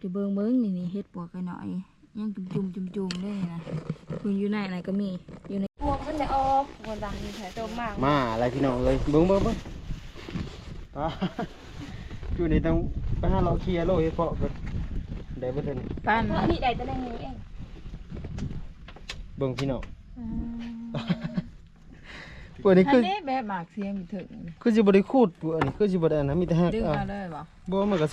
จะเบิ่งเบิ่งนี่นี่เฮ็ดปวกกันหน่อยยังจุ่มจุ่มจุ่มๆเลยนี่นะคุณอยู่ไหนไหนก็มีอยู่ในพวกมันจะออกคนดังนี่แท้โตมากมาอะไรพี่น้องเลยเบิ้งเบิ้งเบิ้งปลาอยู่ในต้องไปหาเราเคลียร์โลกให้เพาะกันได้บ่ทันปั้นพี่ใดจะได้งูเองเบิ้งพี่น้องพวกนี้คืออันนี้แบบหมากเสียงอยู่ถึงคือสิบ่ได้คูดพวกนี้คือสิบ่ได้อันนะมีแต่หักดึงเอามาเลยบ่บ่มันก็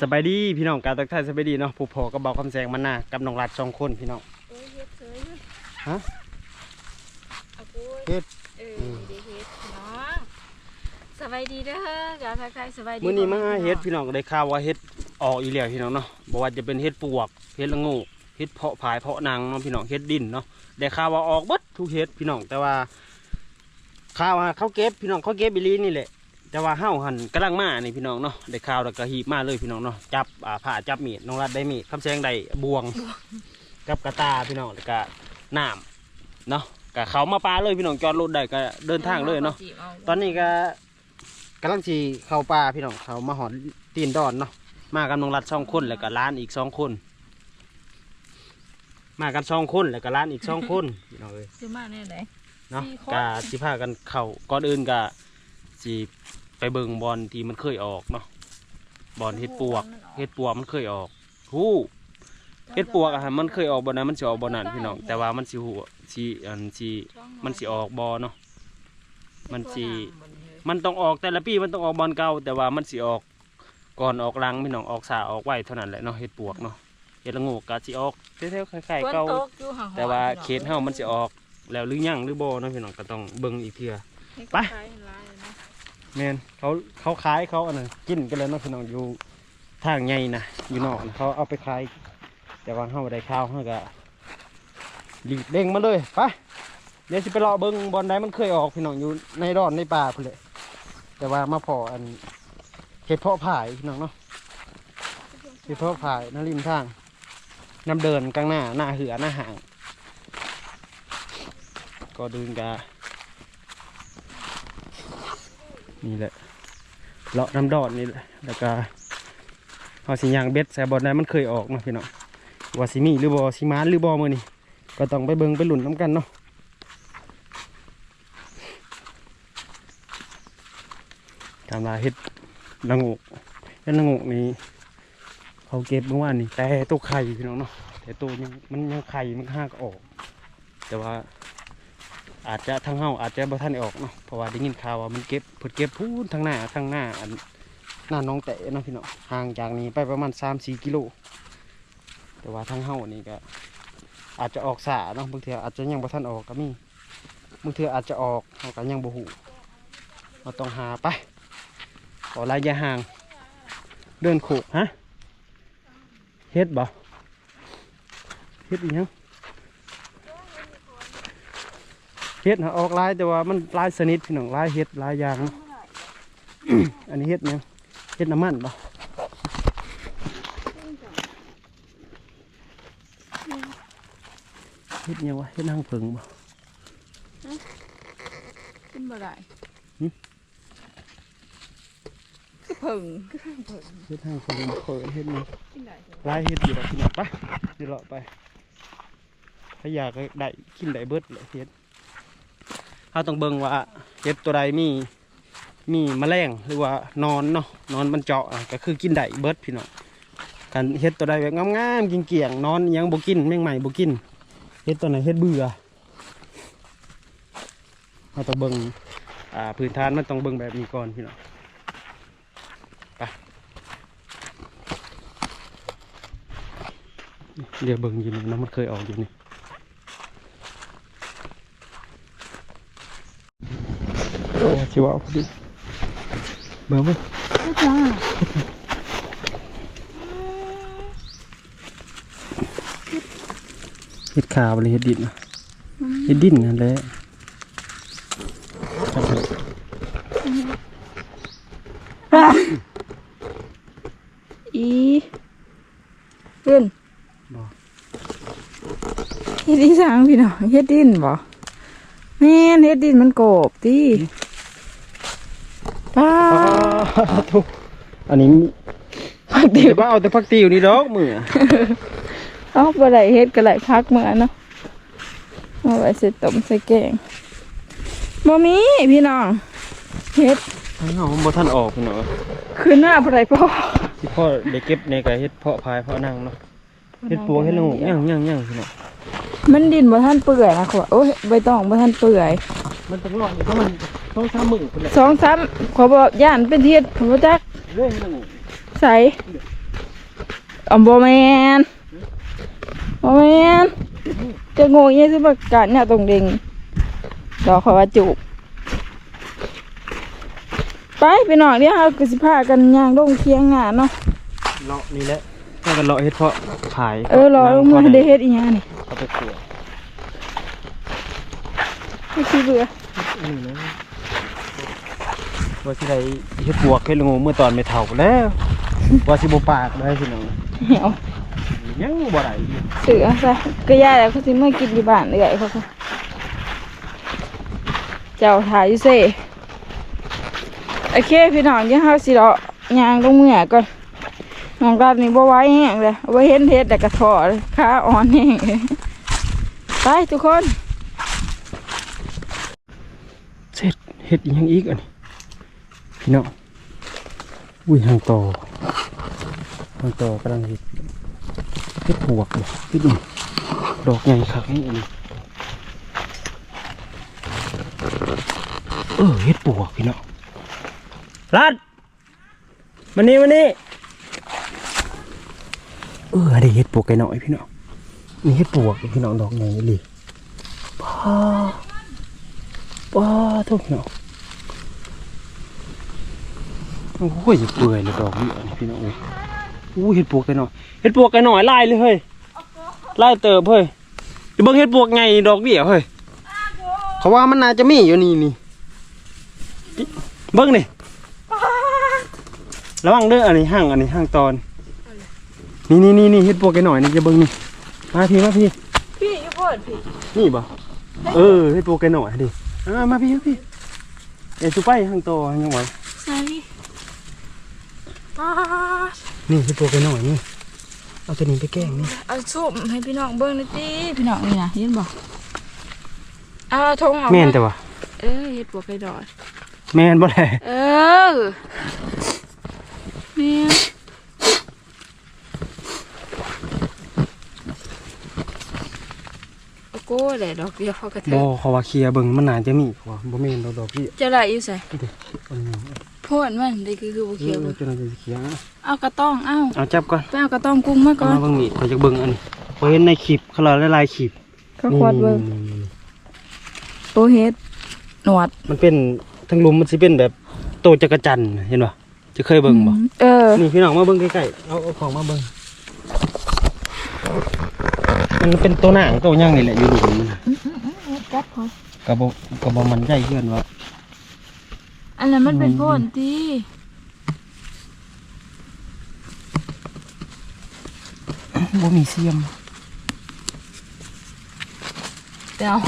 สุสบายดีพี่น้องการตักทายสบายดีเนาะผู้พอกับเบาคำแสงมันน่ะกับน้องรัดสองคนพี่น้องเอ้ยเฮ็ดเฉยฮะเอาปุ้ยเฮ็ดเออดีเฮ็ดน้องสบายดีเด้อจ้าทักทายสบายดีมื้อนี้มาหาเฮ็ดพี่น้องก็ได้ข่าวว่าเฮ็ดออกอีแล้วพี่น้องเนาะบ่ว่าจะเป็นเฮ็ดปวกเฮ็ดละโงูเฮ็ดเพาะผายเพาะนางเนาะพี่น้องเฮ็ดดินเนาะได้ข่าวว่าออกเบิดทุกเฮ็ดพี่น้องแต่ว่าข่าวว่าเขาเก็บพี่น้องเขาเก็บอีหลีนี่แหละ แต่ว่าเฮาหันกำลังมานี่พี่น้องเนาะได้ข่าวแล้วก็หีบมาเลยพี่น้องเนาะจับอ่าผ้าจับมีดน้องรัดได้มีดคำแสงได้บวง กับกระตาพี่น้องแล้วก็น้ำเนาะก็เขามาปลาเลยพี่น้องจอดรถได้ก็เดินทางเลยเนาะจีบอตอนนี้ก็กำลังสีเข้าป่าพี่น้องเขามาหอนตีนดอนเนาะมากันน้องรัดสองคนแล้วก็ร้านอีกสองคน มากันสองคนแล้วก็ร้านอีกสองคนพี่น้องเอ้ยซื้อมาแน่ไหนเนาะกาสิพากันเข่าก่อนอื่นกะสิ ไปเบิ่งบอลที่มันเคยออกเนาะบอลเฮ็ดปวกเฮ็ดปวกมันเคยออกหู้เฮ็ดปวกอะฮะมันเคยออกบอลนั้นมันสิออกบอลนั้นพี่น้องแต่ว่ามันสิหูสิอันสิมันสิออกบอเนาะมันสิมันต้องออกแต่ละปีมันต้องออกบอลเก่าแต่ว่ามันสิออกก่อนออกหลังพี่น้องออกสาออกไวเท่านั้นแหละเนาะเฮ็ดปวกเนาะเฮ็ดละโงูกะสิออกเท่ๆคล้ายฝๆนเก่าตกอยู่ห่างๆแต่ว่าพี่น้องเขตเฮามันสิออกแล้วหรือยังหรือบ่เนาะพี่น้องก็ต้องเบิ่งอีกเทื่อไป แม่นเขาเขาขายเขาอันนั้นกินกันแล้วเนาะพี่น้องอยู่ทางใหญ่นะอยู่นอกเขาเอาไปขาย แต่ว่าเฮาบ่ได้ข้าวเฮาก็รีบเร่งมาเลยไปเดี๋ยวสิไปรอเบิ่งบอลใดมันเคยออกพี่น้องอยู่ในดอนในป่าพุ่เลยแต่ว่ามาพออันเห็ดเพาะผายพี่น้องเนาะเห็ดเพาะผายนาริมทางน้ำเดินกลางหน้าหน้าเหือหน้าห่าง ก็ดินกา นี่แหละเลาะน้ำดอดนี่แหละแล้วก็เอาสิยางเบ็ดใส่บอลได้มันเคยออกเนาะพี่น้องว่าสิมีหรือบอสิมานหรือบอมือนี่ก็ต้องไปเบิงไปหลุนน้ำกันเนาะทำลายเฮ็ดละโงกเฮ็ดละโงกนี่เขาเก็บเมื่อวานนี่แต่ตัวไข่พี่น้องเนาะแต่ตัวยังมันยังไข่มันห้ากออก แต่ว่า อาจจะทางเฮาอาจจะบ่ทันออกเนาะเพราะว่าได้ยินข่าวว่ามันเก็บเพิ่นเก็บพูนทางหน้าทางหน้าอันหน้าน้องแตะเนาะพี่น้องห่างจากนี้ไปประมาณ3-4กิโลแต่ว่าทางเฮานี่ก็อาจจะออกสาเนาะบางเทื่ออาจจะยังบ่ทันออกก็มีบางเทื่ออาจจะออกเฮาก็ยังบ่ฮู้เราต้องหาไปขอระยะห่าง เดินโขกฮะเฮ็ดบ่เฮ็ดอีหยัง เฮ็ดหาออกหลายแต่ว่ามันหลายชนิดพี่น้องหลายเฮ็ดหลายอย่างเนาะอันนี้เฮ็ดหยังเฮ็ดน้ำมันบ่เฮ็ดหยังวะเฮ็ดนางผึ่งบ่กินบ่ได้หึคือเพิ่งเฮ็ดนางผึ่งบ่เคยเฮ็ดหยังกินได้จ้ะหลายเฮ็ดอยู่ดอกพี่น้องไปสิเลาะไปถ้าอยากได้กินได้เบิดเลยเฮ็ด เฮาต้องเบิ่งว่าเฮ็ดตัวใดมีมีแมลงหรือว่านอนเนาะนอนมันเจาะก็คือกินได้เบิดพี่น้องกันเฮ็ดตัวใดแบบงามๆเกี่ยงๆนอนยังบกินแมงใหม่บกินเฮ็ดตัวไหนเฮ็ดเบื่อเราต้องเบิ่งอ่าพื้นฐานมันต้องเบิ่งแบบนี้ก่อนพี่น้องไปเดี๋ยวเบิ่งอยู่นี่นะมันเคยออกอยู่นี่โอ้ ชิวเอาพอดีเบิ่งเบิ่งจ้าเฮ็ดขาบหรือเฮ็ดดินนะเฮ็ดดินนั่นแหละครับผมอีขึ้นเฮ็ดอีสางพี่น้องเฮ็ดดินบ่แม่นเฮ็ดดินมันโกบติ ป้าอ้าวถูกอันนี้ผักติวแต่ว่าเอาแต่พักติวนี่ดอกมือเอ้าบ่ได้เฮ็ดก็ได้พักมื้อเนาะเอาไว้ใส่ต้มใส่แกงบ่มีพี่น้องเฮ็ดเอาบ่ทันออกพี่น้องคือหน้าบ่ได้พ่อที่พ่อได้เก็บในกะเฮ็ดเพาะพายเพาะนั่งเนาะเฮ็ดปวกเฮ็ดละงูย่างย่างย่างพี่น้องมันดินบ่ทันเปื่อยนะขวโอ้ยใบตองบ่ทันเปื่อยมันต้องรอเพราะมัน ต้องทำมือพุ่นแหละสองสามขอบอกย่านเป็นเทียดผมบ่จักเรื่อยเฮ็ดละงูใส่อำบ่แม่นบ่แม่นจะโง่ยี่สิประกาศเนี่ยตรงเด้งดอกเขาว่าจูบไปไปหน่อยเดี๋ยวเราก็สิพากันย่างลงเคียงงานเนาะเลาะนี่แหละถ้ากันเลาะเฮ็ดเพาะพายเออรอลงมาได้เฮ็ดอีหยังนี่เอาไปขัวไม่คิดเบื่อ นี่นะว่าสิได้เฮ็ดปวกเฮ็ดละงูเมื่อตอนไม่เฒ่าแล้วว่าสิบ่ปากได้พี่น้องเหี่ยวยังบ่ได้เสือซะก็ย่าแล้วเขาสิมากินอยู่บ้านเอื่อยเขาก็เจ้าถ่ายอยู่เซ่โอเคพี่น้องเดี๋ยวเฮาสิเลาะย่างลงเมื่อก่อนน้องรัดนี่บ่ไหว้แห้งเลยบ่เห็นเฮ็ดแต่กระถอเลยขาอ่อนแห้งเลยไปทุกคน เสร็จ เฮ็ดอีหยังอีกอันนี้พี่น้องอุ้ยหางต่อหางต่อกำลังเฮ็ดเฮ็ดปวกเลยพี่ดูดอกใหญ่คักนี่อันนี้เออเฮ็ดปวกพี่น้องรัดมานี่มานี่เออได้เฮ็ดปวกไก่หน่อยพี่น้องนี่เฮ็ดปวกพี่น้องดอกใหญ่เลยป้าป้าทุกเนาะ โอ้ยเปื่อยเลยดอกนี่อันนี้พี่น้องเอ้ยอู้เห็ดปวกกันหน่อยเห็ดปวกกันหน่อยไล่เลยเฮ้ยไล่เติบเฮ้ยเดี๋ยวเบิ่งเห็ดปวกไงดอกเบี้ยเฮ้ยเขาว่ามันน่าจะมีอยู่นี่นี่เบิ่งนี่ระวังเด้ออันนี้ห้างอันนี้ห้างตอน นี่นี่นี่นี่เห็ดปวกกันหน่อยนี่จะเบิ่งนี่มาพี่มาพี่พี่อยู่พ่นพี่นี่บ่เออให้โปรแกรมหน่อยดิอ่ามาพี่มาพี่เอ้ยสุไปทางโตทางยังไห วใส่ป้านี่ให้โปรแกรมหน่อยนี่เอาตัวนี้ไปแกล้งนี่เอาซุปให้พี่น้องเบิ่งหน่อยติพี่น้องนี่นะเห็นบ่เอาทงออกแม่นมาแต่ว่าเออเฮ็ดปวกไก่ดอยแม่นบ่แลเออแม่นโโก้แหละดอกเดียวเขากระเทบ่ยเขาว่าเคลียร์เบิ่งมันน่าจะมีเขาว่าบ่แม่นดอกดอกพี่จะไหลอยู่ใส่เอาหนึ่งพ่นมันได้คือคือบ่เอเขียวอเลยจนจะเคลียร์เอากระต้องเอาเอาจับก่อนไปเอากระต้องกุ้งมาเอาก่อนมาเบิ่งมีดขอยจะเบิ่งอันนี้ขอยเห็นในคลิปเขาเราหลายๆคลิปก็ควดเบิ่งนี่นี่นี่โตเฮ็ดหนวดมันเป็นทั้งลุมมันสิเป็นแบบโตจักรจันทร์เห็นบ่จะเคยเบิ่งบ่ เออ นี่พี่น้องมาเบิ่งใกล้ๆ เอาเอาของมาเบิ่ง มันเป็นตัวหนังตัวย่างนี่แหละอยู่หลุมมันน่ะกัดพอกระบอกกระบอกมันใจเพื่อนว่าอันนั้นมันเป็นโพนตีบ่มีเสียมเดี๋ยว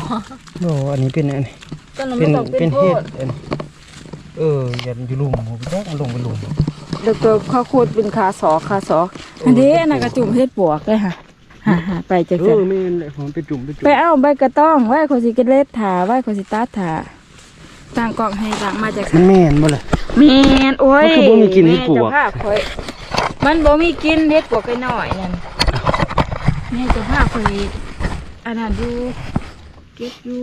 โอ้อันนี้เป็นอันนี้ก็มันเป็ไม่นต้องเป็เป็นนโพเห็ดนอันนี้เออยันอยู่หลุมผมแจ๊กมันลงไปหลุม เด็กตัวเขาโคตรเป็นขาสอขาสออันนี้อันนั้นกระจุ่มเฮ็ดปวกเลยค่ะ หาหาไปจังเอซั่นอแม่นเลยผมไปจุ่มไปจุ่มไปเอาใบกระต้องไว้คนสิเกเล็ดถาไว้คนสิตัดถาต่างกล่องให้ต่างมาจากมันแม่นบ่ล่ะ แมนโอ้ยมันคือบ่มีกลิ่นเฮ็ดปวก แม่เจ้าภาพข่อยมันบ่มีกินเฮ็ดปวกไปหน่อยนั่นแม่เจะพาพข่อยอันนั้นดูเก็บอยู่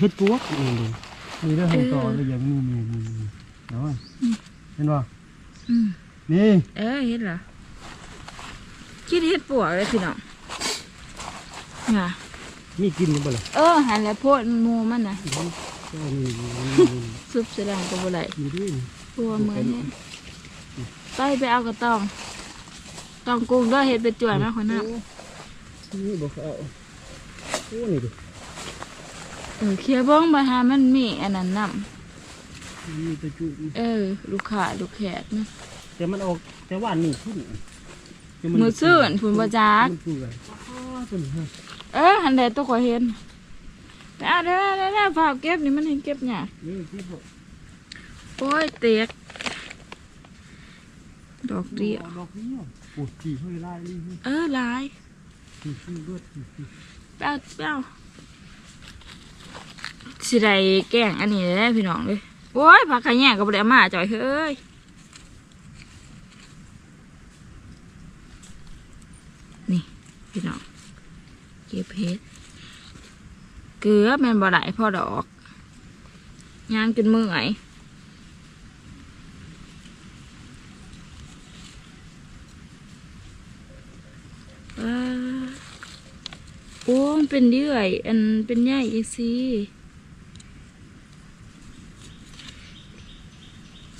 เฮ็ดปวกนี่เลยนี่เด้อให้ต่อเลยอย่างนี้นี่นี่นี่เนาะเห็นบ่อืม นี่ เออเฮ็ดเหรอ คิดเฮ็ดปวกเลยพี่น้องน่ะมีกินอยู่บ่ล่ะเออหันแล้วโพดหมูมันน่ะเออนี่นี่นี่นี่ซุปแสดงก็บ่ได้นี่ดิกลัวเหมือนเนี่ยไปไปเอากระต้องต้องกุ้งด้วยเฮ็ดเป็นจ่วยมากคนน่ะนี่บ่เอาโอ้นี่ดิเออเคลียร์บ้องไปหามันมีอันนั้นนํมีแตะจุ่มเออ ลูกค้าลูกแขกนะแต่มันออกแต่ว่านี่ขึ้น มือซื่นฝุ่นบ่จักมันเปื่อยอ๋อตัวนี้ฮะเออหันใดตัวขอยเห็นไปเอาเด้อเด้อเด้อฝากเก็บนี่มันให้เก็บหยังนี่ที่บอกโอ้ยเตียกดอกเดียวดอกเดียวปวดขี่เฮ้ยไล่นี่เออหลายขี่ขี่เลือดขี่ขี่เป้าเป้าสิได้แกล้งอันนี้ได้พี่น้องเลยโอ้ยผักขะแยงก็บ่ได้เอามาจ่อยเฮ้ย นี่พี่น้องเก็บเห็ดเกลือแมนบ่ได้พอดอกย่างจนเมื่อยโอ้มันเป็นเยื่อย อันเป็นใยอีสิ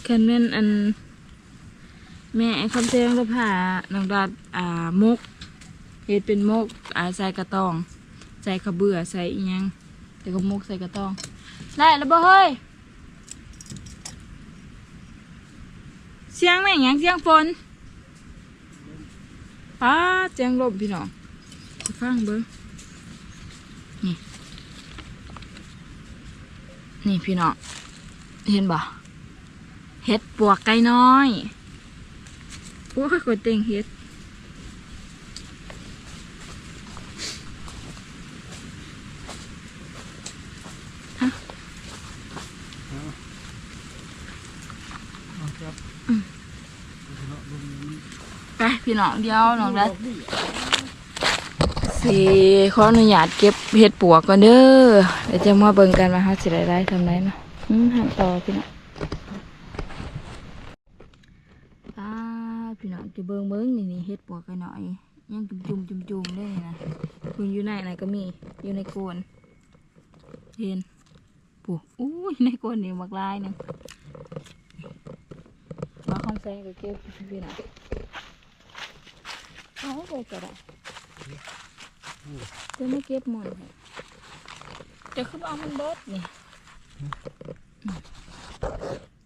คันแม่นอัน แม่คำแซงแล้วผ่าน้องดาดอ่ามก เฮ็ดเป็นมกอาใส่กระตอง ใส่ขะเบื่อใส่อีหยังแล้วก็มกใส่กระตอง ได้แล้วบ่เฮ้ย เสียงแม่งหยังเสียงฝนป้าเสียงลมพี่น้องฟังเบิ่งนี่พี่น้อง เห็นบ่เห็ดปวกไก่น้อย โอ้ยกดเต็งเห็ดฮะไป พี่น้องเดียวน้องรัดสิขออนุญาตเก็บเห็ดปวกก่อนเด้อเดี๋ยวจะมาเบิ่งกันว่าเขาสิได้ได้ทำไรเนาะอืมหันต่อพี่น้องอาพี่น้องจะเบิ่งเบิ่งนี่นี่เห็ดปวกกันหน่อยยังจุ่มจุ่มจุ่มจุ่มได้นะคุณอยู่ในไหนก็มีอยู่ในโกนเห็นปวกอู้ยในโกนนี่บักลายนึงมาคำแซงก็เก็บพี่น้อง เอาไปก็ได้จะไม่เก็บหมดเลยจะขึ้นเอามันเบิดนี่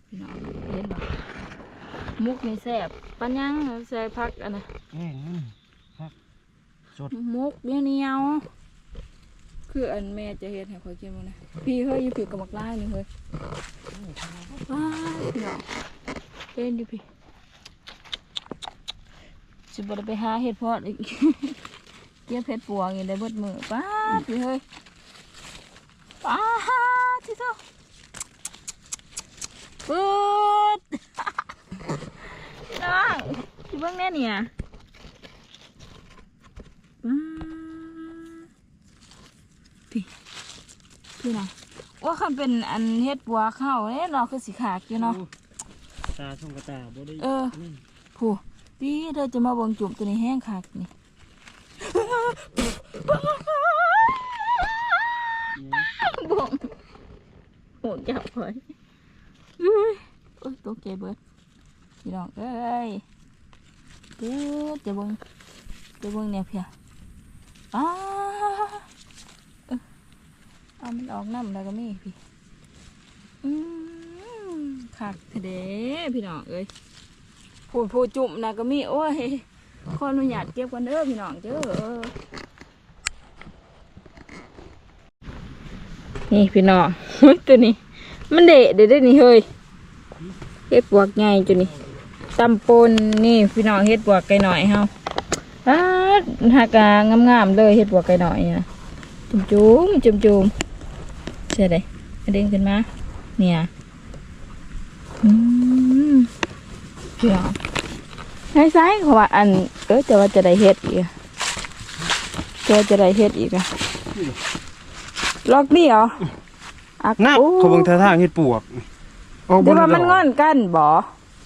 พี่น้องเห็นบ่มุกนี่แซ่บปัญญังใส่พักอันนะแง่นั่นครับมุกเดียวเหนียวๆคืออันแม่จะเฮ็ดให้ข่อยกินบ่นะพี่เฮ้ยอยู่พี่กับมักลายนี่เฮ้ยว้ายพี่น้องเล่นอยู่พี่ สิบ่ได้ไปหาเฮ็ดพอดอีกเก็บเพชรปวงอย่างได้เบิดมือป้าดพี่เฮ้ยป้าดที่เท่าเบิดน้องที่เบิ่งแน่เนี่ยป้าดพี่พี่น้องว่าคันเป็นอันเฮ็ดปัวเข้าเนี่ยเราะคือสีขากอยู่เนาะตาช่องกระตาบ่ได้เออผู้ พี่เธอจะมาเบิ่งจุ่มตัวนี้แห้งคักนี่บ่งหัวจับไว้อุ้ยโอ้ยตกใจเบิดพี่น้องเอ้ยเบิดจะเบิ่งจะเบิ่งเนี่ยเพียอ้าเออเอามันออกน้ำแล้วก็มีพี่อืมคักเด้พี่น้องเอ้ย พูดพูดจุ่มนะก็มีโอ้ยขออนุญาตเก็บกันเด้อพี่น้องเด้อนี่พี่น้องตัวนี้ มันเดะเด็ดนี่เฮ้ยเฮ็ดบวกใหญ่จุนี่ตำปนนี่พี่น้องเฮ็ดบวกไก่หน่อยเฮาอ้าหากางามๆเลยเฮ็ดบวกไก่หน่อยนะจุ่มจุ่มจุ่มจุ่มเสียเลยเด้งขึ้นมาเนี่ยอืม พี่น้องให้ซ้ายเขาว่าอัน เออจะว่าจะได้เฮ็ดอีกอะจะว่าจะได้เฮ็ดอีกอะล็อกนี่เหรออักนักโอ้เขาเบิ่งท่าทางเฮ็ดปวกออกบ่เดี๋ยวได้ว่ามันดงอนกันบ่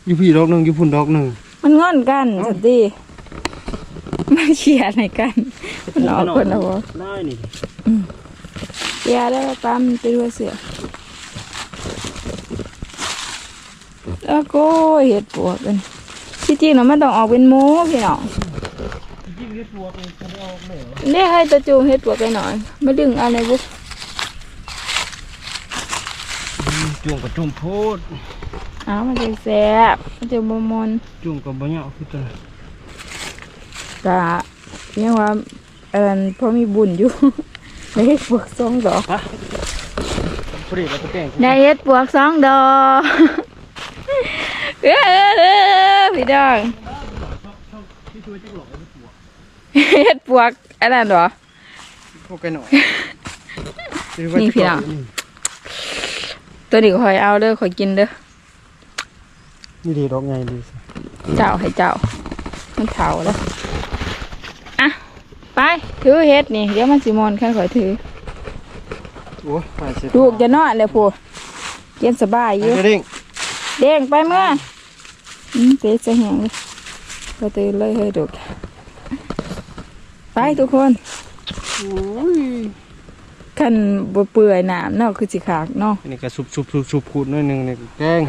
อยู่พี่ดอกหนึงอยู่พุ่นดอกหนึง มันงอนกันสันติมันเชียร์ไหนกันมันออกคนละบ่ได้นี่เชียร์แล้วปั๊มไปด้วยเสือ แล้วก็เห็ดปวกกันที่จริงเนาะมันต้องออกเป็นหมูพี่น้องจริงเฮ็ดปวกนี่จะได้ออกแล้วนี่ให้ตะจูเห็ดปวกไปหน่อย ไม่ดึงเอะไรบุจุ่มกับจุ่มโพดอ้าวมันจะแซ่บมันจะบมนจุ่มกับบ่เหยาะคือกันกะยังว่าเอินพอมีบุญอยู่ได้เห็ดปวกสองดอกพอดีเราจะแต่งได้เห็ดปวกสองดอก เอ้อพี่น้องเฮ็ดปวกอันนั้นเหรอพวกแกหน่อยนี่พี่น้องตัวนี้คอยเอาเด้อคอยกินเด้อนี่ดีดอกไงดีสิเจ้าให้เจ้ามันเผาแล้วอะไปถือเฮ็ดนี่เดี๋ยวมันสิมอนแค่คอยถือโอ้ยไปเสร็จลูกจะนอนเลยพูเย็นสบายอยู่ไปเด้งเด้งไปเมื่ออืม เตะจะแหงเลยก็ตื่นเลยเฮ้ยดุกไปทุกคนโอ้ยคันบ่เปื่อยน้ำเนาะคือสิขากเนาะอันนี้ก็สุบสุบสุบสุบขูดหน่อยหนึงนี่ก็แกง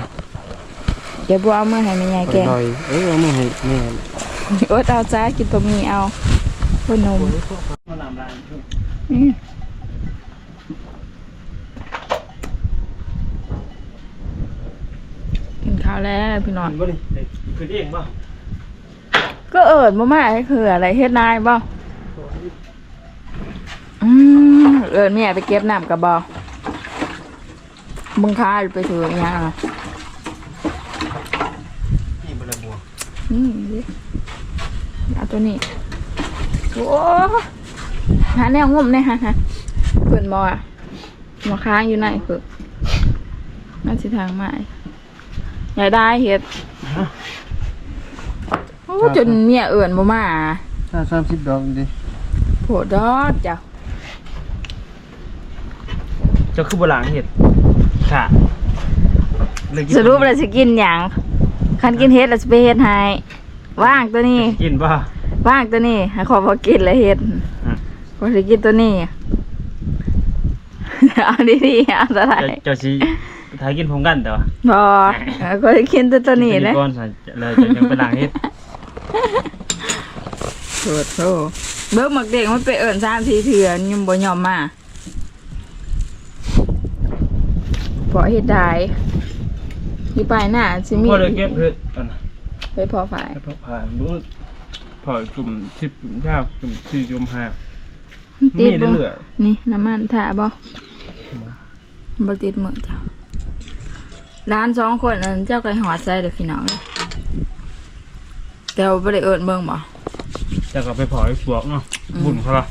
เดี๋ยวบ่เอามือให้แม่ยายแกงอร่อยเออเอามาให้แม่อดเอาจ้ากินบะหมี่เอาคนนมอืมกิน ข้าวแล้วพี่น้องเห็นบ่นี่เด็กคือเองบ่ก็เอิดมาม่าให้คืออะไรเฮ็ดนายบ่อืมเอิดแม่ไปเก็บน้ำกับบ่มึงค้าไปถืออย่างเงี้ยอะนี่บ่ละบัวอืมดิเอาตัวนี้โอ้หาแนวงุ่มเนี่ยฮะฮะเปิดมออะหมอค้างอยู่ไหนเปิดน่าสิทางไม้ อยากได้เฮ็ดโอ้จนเมียเอิ่นบ่มาถ้า30ดอกดิโผดอดจ้ะเจ้าคือบ่ล้างเฮ็ดค่ะเลยกินสรุปแล้วสิกินหยังคันกินเฮ็ดแล้วสิไปเฮ็ดให้ว่างตัวนี้ กินบ่ว่างตัวนี้ให้ขอพอกินแล้วเฮ็ดฮะพอสิกินตัวนี้ เอาดีๆเอาตัวไหนเจ้าเจ้าสิทายกินพร้อมกันแต่ว่าพอก็สิกินตัวตัวนี้กินะก่อนสิเลยจะยังไปล้างเฮ็ดโทษโทษเบิ่งหมักเด็กมันไปเอิ้น3 4เทื่อยังบ่ยอมมาพอเฮ็ดได้อยู่ปลายหน้าสิมีพอเลยเก็บเฮ็ดอันน่ะไปพอฝ่ายให้พอผ่านดูพอกลุ่ม10กลุ่ม9กลุ่ม4กลุ่ม5ติมีดบ่เรื่อยนี่น้ำมันถ่าบ่บ่ติดมือจ้ะ ร้านสองคนนั้นเจ้าไก่หอดใส่เด้อพี่น้องแต่ว่าบ่ได้เอิ้นเบิ่งบ่ๆแล้วก็ไปพอไอ้พวกเนาะบุญเขาล่ะ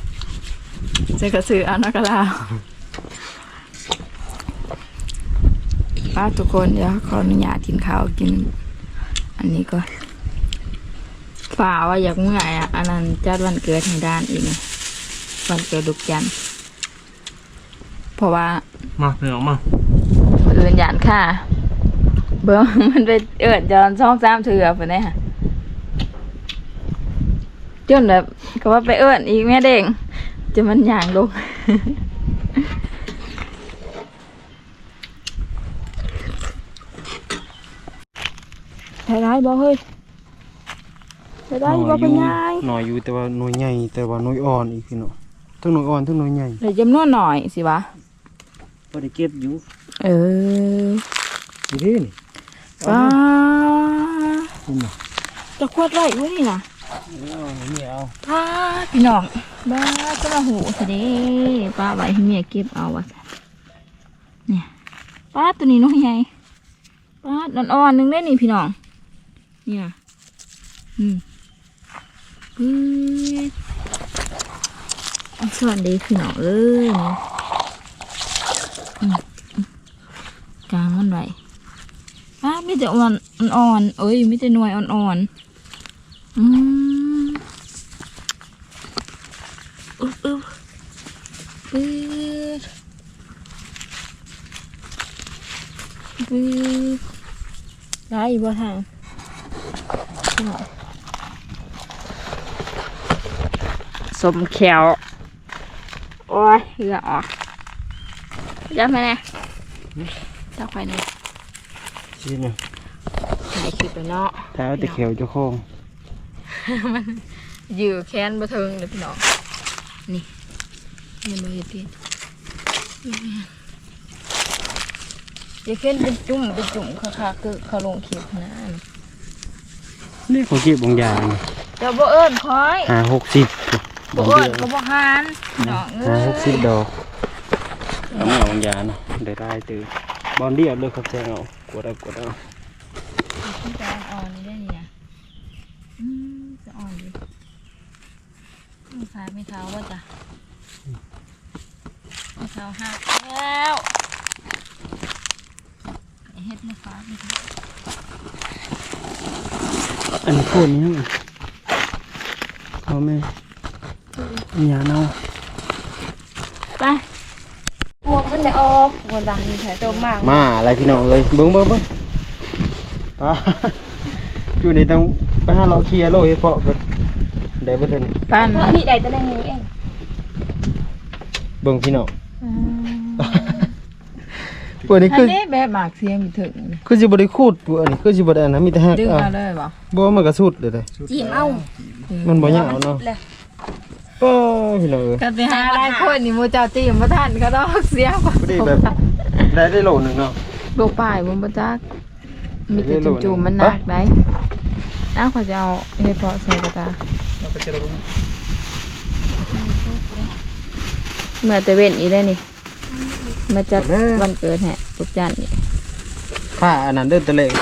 ใส่กระสือเอานักกะลาป้าทุกคนเดี๋ยวขออนุญาตกินข้าวกิน อันนี้ก่อนฝ่าว่าอยากเมื่อยอะอันนั้นจัดวันเกิดทางด้านอีกนะวันเกิดดุกจันทร์เพราะว่ามาเพิ่นออกมามืออื่นยานค่ะ เบิ้งมันไปเอิดจอนช่องสามเถื่อไปเนี่ยค่ะจนแบบก็ว่าไปเอิดอีกแม่เด้งจะมันย่างลงใช้ได้บ่เฮ้ยใช้ได้บ่เป็นยังหน่อยอยู่แต่ว่าหน่วยใหญ่แต่ว่าหน่วยอ่อนอีกพี่เนาะทั้งหน่วยอ่อนทั้งหน่วยใหญ่เดี๋ยวจำนวนหน่อยสิวะบ่ได้เก็บอยู่เออนี่เด้นี่ ป้านี่น่ะจะขวดไว้ไว้นี่นะเอานี่เอาป้าพี่น้องบ้าจะมาหูสิเด้ป้าไว้ให้เมียเก็บเอาวะจ้ะเนี่ยป้าตัวนี้น้อยใหญ่ป้าดอ่อนๆหนึงได้นี่พี่น้องเนี่ยอืมปื๊ดเอาสวัสดีพี่น้องเอ้ยอืมอืมกลางมันไว้ ป้าไม่แต่อ่อนอ่อนเอ้ยไม่แต่หน่วยอ่อนๆอืมอึ๊บอึ๊บปื๊ดปื๊ดได้อีกบ่ทางสมแขวโอ้ยเหงื่อออกยับไหมเนี่ยจับไปเนี่ย นน่ะถ่ายคลิปไปเนาะถ้าเอาแต่เขียวเจ้าของยื้อแค้นบ่เทิงเลยพี่น้องนี่เห็นบ่เห็นพี่อย่าเค้นเป็นจุ่มเป็นจุ่มค่ะๆคือเขาลงคลิปนะนี่เขาเก็บบางอย่างเดี๋ยวบ่เอิ้นคอยห้าหกสิบบ่เอิ้นก็บ่หานพี่น้องเอ้ห้ายหกสิบดอกเอามาเอาบางอย่างเนาะได้ได้ตื่นบอลเดียวเลยครับแจ้งเอา กดเอากดเอาที่จะอ่อนนี่ได้เนี่ยอืมจะอ่อนดิไม่ท้าไม่เท้าว่าจ้ะไม่เท้าหักแล้วเฮ็ดไม่ฟ้าไม่เท้าอันพูดนี้เขาไม่ยาเน่า จะออกหัวดังนี่แท้โตมากมาอะไรพี่น้องเลยเบิ้งเบิ้งเบิ้งอ่าอยู่ในต้องไปหาเราเคลียร์โลกให้เพาะกันได้บ่ทันปั้นเพราะนี่ได้แต่ได้นี้เองเบิ้งพี่น้องพวกนี้อัคืนอนี้แบบหมากเสียมถึงคือสิบ่ได้คูดพวกอันนี้คือสิบ่ได้อันนั้นมีแต่หักดึงเอามาเลยบ่บ่มันก็สุดเลยเด้จิ้มเอามันบ่ยาวเนาะเลย ป้าพี่น้องเอ้ยก็สิหาหลายคนนี่หมูเจ้าตีมบ่ทันก็ดอกเสียบ่บ่ได้แบบได้ได้โลหนึงเนาะโลป้ายบ่บ่จักมีแต่จุ่มๆมันหนักได้อ้าวเขาจะเอาเฮ็ดเพาะใส่กระตาเมื่อแต่เว้นอีได้นี่มาจัดวันเกิดแฮะปุกจันทร์นี่ผ้าอันนั้นเด้อตะเลง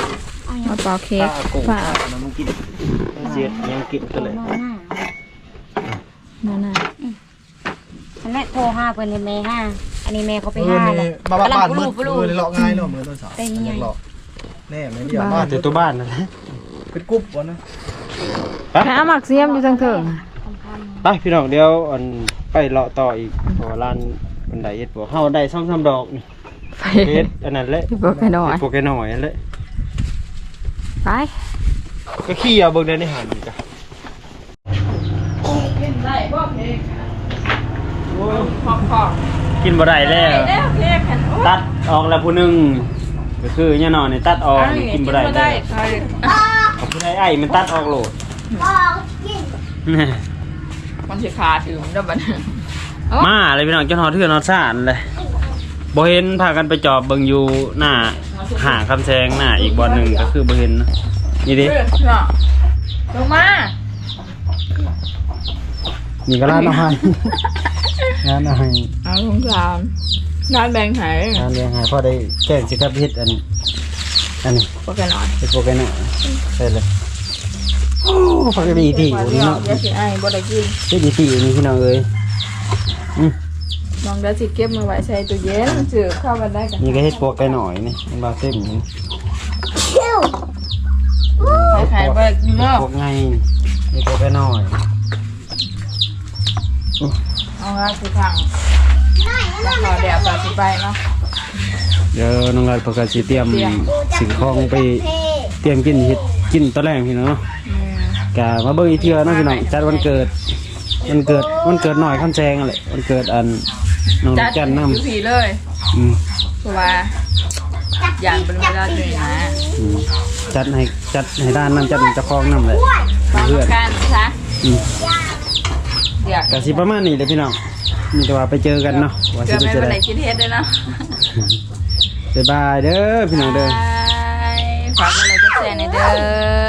มาเป่าเค้กผ้าอาโกงฝาผ้าอันนั้นมันกินเสียดยังกินตะเลง มา หน้าอันนี้โทรห้าเพิ่นนี่แม่ห้าอันนี้แม่เขาไปเออห้านี่เลยมาบ้านบ้านกำมืลัดงปลูกปลูมือกเลยเลาะง่ายเนาะมือต้นสาวเป็นยังไงอยากเลาะแน่ไม่เดียวบ้านแต่ตัวบ้านนั่นแหละเป็นกรุ๊ปวะนะไปแค่หมักเสียมอยู่ทางเถิงไปพี่น้องเดี๋ยวอันไปเลาะต่ออีกเพราะว่าร้านบันไดเฮ็ดบ่เฮาได้2 3ดอกนี่ไปเฮ็ดอันนั้นแหละพี่บอกให้หน่อยโปรแกน้อยนั่นแหละไปก็ขี้เอาเบิ่งได้ในหันนี่จ้ะ กินได้บ่เค้ก โอ้ ขอบขอบกินบ่ได้แล้วแล้เค้กกันโอ้ตัดออกแล้วผู้หนึงก็คือเนี่ยนอนนี่ตัดออกนี่กินบ่ได้แล้วใครเอาผู้ใดไอ้มันตัดออกโหลดมันสิขาถึงแล้วบัดนี้เอ้ามาเลยพี่น้องจนฮอดเทือนฮอดซ่านเลยบ่เห็นพากันไปจอบเบิ่งอยู่หน้าหาคำแซงหน้าอีกบ่อนหนึงก็คือบ่เห็นนะนี่ดิ ลงมา นี่ก็ร้านอาหาร ร้านอาหารเอาสงสารงานแบ่งไหนร้านเลี้ยงอาหารพอได้แกล้งสิครับเฮ็ดอันอันนี้พวกแกหน่อยเฮ็ดโปรแกรมใช่เลยโอ้ฟักดีที่อยู่นี่เนาะเนาะเดี๋ยวสิไอ้บ่ได้กินเฮ็ดดีที่อยู่นี่พี่น้องเอ้ยอืมลองเดี๋ยวสิเก็บมาไว้ใส่ตู้เย็นซื้อเข้ามาได้กันนี่ก็เฮ็ดโปรแกรมหน่อยนี่มันบาเต็มนี่ขายๆบ่อยู่เนาะพวกไงนี่โปรแกรมหน่อย เอางานสิพังแล้วขอเดี๋ยวต่อสิไปเนาะเดี๋ยวน้องรัดประกาศสิเตรียมเตรียมสิ่งของไปเตรียมกินเฮ็ดกินตอนแรกพี่น้องเนาะอืมกะมาเบิ่งอีกเทื่อเนาะพี่น้องจัดวันเกิดวันเกิดวันเกิดหน่อยคำแจงนั่นแหละวันเกิดอันน้องจัดจันทร์อยู่นำผีเลยอืมเพราะว่าอย่างเป็นเวลาเหนื่อยนะอืมจัดให้จัดให้ด้านนั้นจัดให้เจ้าของนำเลยฟังเพื่อนกันซะอืม เดี๋ยวกะสิประมาณนี้เลยพี่น้องมีแต่ว่าไปเจอกันเนาะว่าเกืสิอบไปไม่เจอเป็นไรกันกินเฮ็ดด้วยเนาะบ๊ายบายเด้อพี่น้องเด้อบายฝากอะไรก็แชร์ในอยเด้อ